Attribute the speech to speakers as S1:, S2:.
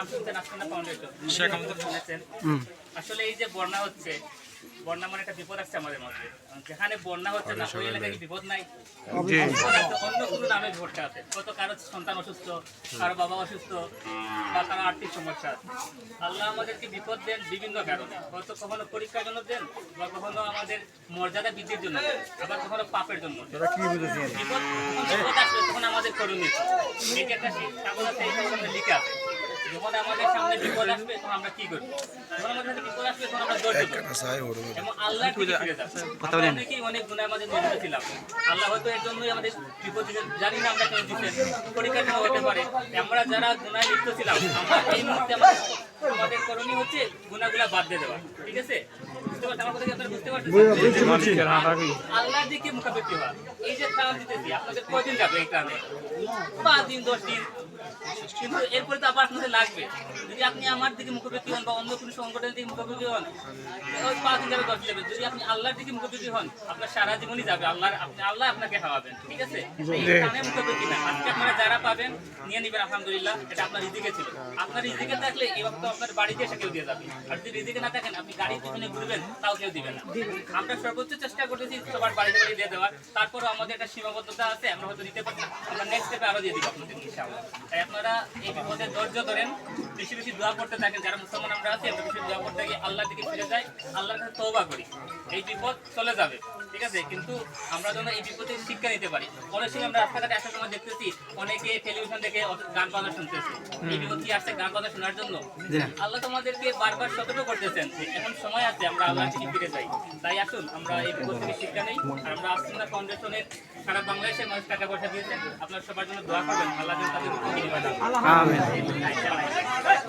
S1: নাম শুনছেন আসমানা ফাউন্ডেশন শুনেছেন। আসলে এই যে বন্যা হচ্ছে বন্যা মানে একটা বিপদ আসছে আমাদের মধ্যে। যেখানে বন্যা হচ্ছে না ওই এলাকায় কি বিপদ নাই? অন্য কোনো নামে বিপদটা আছে। কত কারও সন্তান অসুস্থ কারও বাবা অসুস্থ বা কারও আর্থিক সমস্যা আছে। আল্লাহ আমাদেরকে বিপদ দেন বিভিন্ন কারণে। হয়তো কখনো পরীক্ষার জন্য দেন বা কখনো আমাদের মর্যাদা বৃদ্ধির জন্য আবার কখনো পাপের জন্য বিপদ আসবে তখন আমাদের করণীয় কি? এই যে একটা কাগজ আছে এই লিখে আছে। যখন আমাদের সামনে বিপদ আসবে তখন আমরা কি করব? যখন আমাদের সামনে বিপদ আসবে তখন আমরা ধৈর্য ধরবো এবং আল্লাহর দিকে ফিরে যাব। আমরা অনেকেই অনেক গুণে আমাদের নির্মিত ছিলাম। আল্লাহ হয়তো এর জন্যই আমাদের বিপদ দিতে জানি না আমরা কেন দিচ্ছেন পরীক্ষার জন্য হতে পারে। আমরা যারা গুনায় লিপ্ত ছিলাম আমরা এই মুহূর্তে আমাদের আমাদের করণীয় হচ্ছে গুণাগুলা বাদ দিয়ে দেওয়া। ঠিক আছে? আপনারা বুঝতে পারছেন আল্লাহর দিকে মুখাপেক্ষি হওয়া। এই যে ত্রাণ দিতেছি আপনাদের কয়দিন যাবে এই ত্রাণে পাঁচ দিন দশ দিন। কিন্তু এরপরে তো আবার আপনাদের লাগবে। যদি আপনি আমার দিকে মুখোমুখি হন বা অন্য কোনো সংগঠনের দিকে মুখোমুখি হন পাঁচ দিন যাবে দশ দিন যাবে। যদি আপনি আল্লাহর দিকে মুখোমুখি হন আপনার সারা জীবনই যাবে। আল্লাহর আপনি আল্লাহ আপনাকে খাওয়াবেন ঠিক আছে? না। আজকে আপনারা যারা পাবেন নিয়ে নিবেন আলহামদুলিল্লাহ। এটা আপনার রিজিকে ছিল। আপনার রিজিকে থাকলে এই বক্ত আপনার বাড়িতে এসে কেউ দিয়ে যাবে। আর যদি রিজিকে না থাকেন আপনি গাড়ির পিছনে ঘুরবেন তাও কেউ দিবে না। আমরা সর্বোচ্চ চেষ্টা করতেছি সবার বাড়িতে বাড়ি দিয়ে দেওয়ার। তারপরও আমাদের একটা সীমাবদ্ধতা আছে, আমরা হয়তো দিতে পারছি আমরা স্টেপে আরও দিয়ে দিব আপনাদের ইনশাআল্লাহ। তাই আপনারা এই বিপদে ধৈর্য ধরেন বেশি বেশি দোয়া করতে থাকেন যারা মুসলমান আমরা আছি আমরা বেশি দোয়া করতে গিয়ে দিকে ফিরে যাই আল্লাহর কাছে তওবা করি। এই বিপদ চলে যাবে ঠিক আছে? কিন্তু আমরা যেন এই বিপদে শিক্ষা নিতে পারি। অনেক সময় আমরা রাস্তাঘাটে আসার সময় দেখতেছি অনেকে টেলিভিশন দেখে গান বাজনা শুনতেছে। এই বিপদ কি আসছে গান বাজনা শোনার জন্য? আল্লাহ তোমাদেরকে বারবার সতর্ক করতেছেন এখন সময় আছে আমরা আল্লাহ থেকে ফিরে যাই। তাই আসুন আমরা এই বিপদ থেকে শিক্ষা নেই আর আমরা আসুন ফাউন্ডেশনের সারা বাংলাদেশের মানুষ টাকা পয়সা দিয়েছেন আপনার সবার জন্য দোয়া করবেন আল্লাহ যেন তাদের উপর বিনিময় দান করেন।
S2: আমিন
S1: ইনশাআল্লাহ।